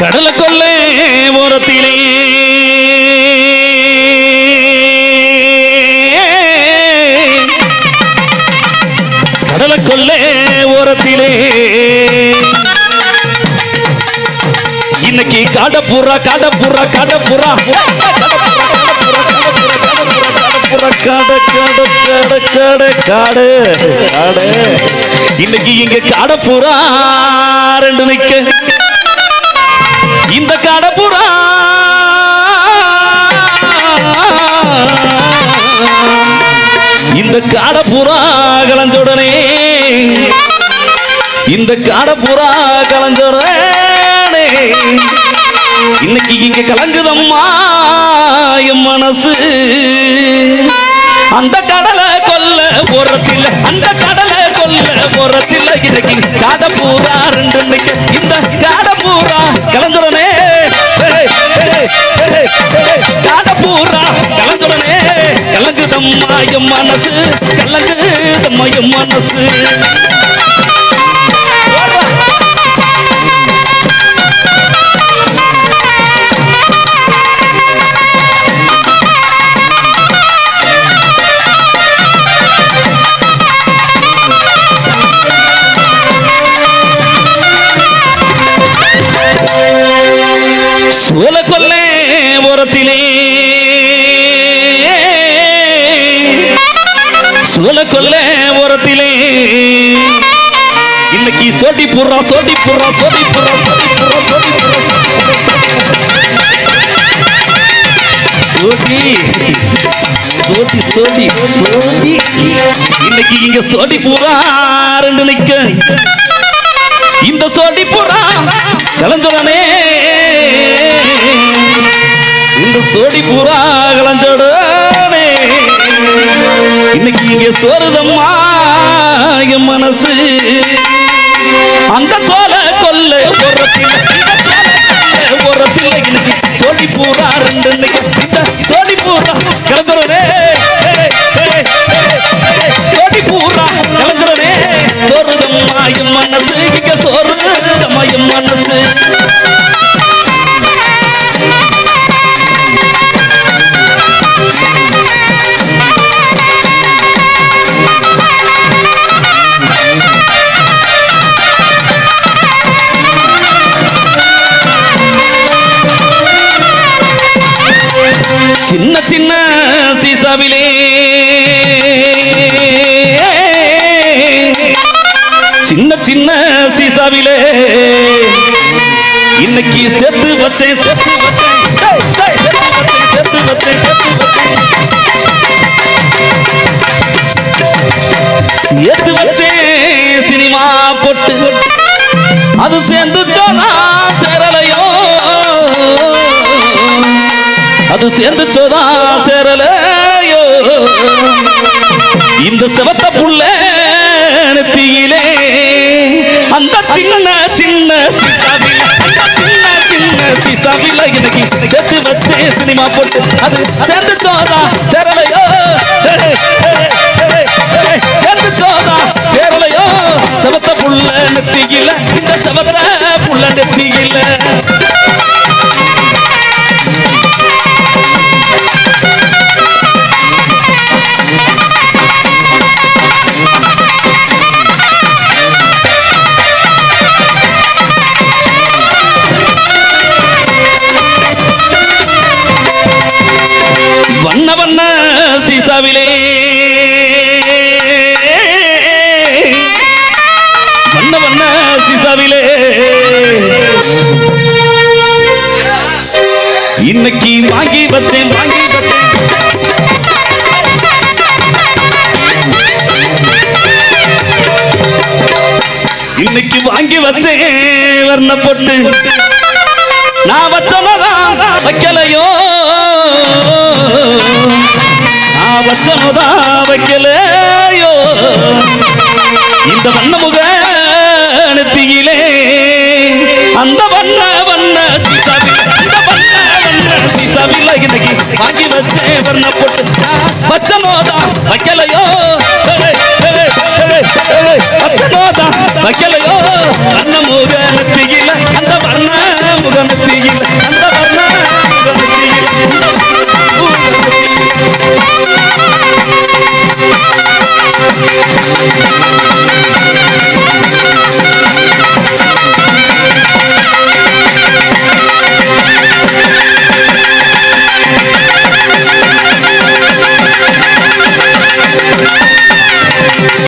கடல கொள்ளை ஓரத்திலே. கடல கொள்ளை ஓரத்திலே. இன்னைக்கு கடப்புறா கடப்புறா கடப்புறா. காடு காடு காடு காடு காடு காடு. இன்னைக்கு இங்க காடப்புறா ரெண்டு நிக்க. காடப்புறா கலஞ்சோடனே இந்த காடப்புறா கலஞ்சோடனே இன்னைக்கு இங்க கலங்குதம்மா என் மனசு. அந்த கடலை கொல்ல போறதில்ல அந்த கடலை கொல்ல போறதில்ல. இன்னைக்கு காடப்பூரா ரெண்டு நிக்க இந்த காடை பூரா கலந்து கலங்குதம்மா மனசு கலங்குதம்மா என் மனசு. சோல கொல்ல ஓரத்திலே சோல கொல்லே ஓரத்திலே. இன்னைக்கு சோட்டி புறா சோட்டி புறா சோடி புறா சோட்டி புறா சோட்டி சோட்டி சோட்டி சோட்டி சோட்டி. சோடி இன்னைக்கு இங்க சோட்டி புறா ரெண்டு நிக்க. இந்த சோட்டி புறா கலஞ்சோடனே இந்த சோடி புறா கலஞ்சோடனே இன்னைக்கு என் மனசு. அந்த சோல கொல்ல போறதில்லை இந்த சோல கொல்ல பூரா ரெண்டு சோழி பூரா சீசாவிலே இன்னைக்கு செத்து வச்சேன் செத்து வச்சேன். செத்து வச்சேன் செத்து வச்சேன் செத்து வச்சேன். சேர்த்து வச்சேன் சினிமா பொட்டு. அது சேர்ந்து சோனா சேரலையோ. அது சேர்ந்து சோதா சேரலையோ. இன்னைக்கு செத்து வச்சு சினிமா போட்டு அது சேர்ந்து சோதா சேரலையோ. சேர்ந்து சோதா சேரலையோ. செவத்த புள்ள நெத்தியில இந்த செவத்த புள்ள நெத்தியில. வண்ண சீசாவிலே. வண்ண வண்ண சீசாவிலே. இன்னைக்கு வாங்கி வச்சேன் வாங்கி வச்சேன். இன்னைக்கு வாங்கி வச்சேன் வர்ண பொட்டு நான் வச்சனதான் வைக்கலையோ. வசனதா வைக்கலையோ? இந்த வண்ண முக அந்த வண்ண வண்ண சீசாவில் இன்னைக்கு வாங்கி வச்சே வர்ண போட்டு வச்சனோதா வைக்கலையோ?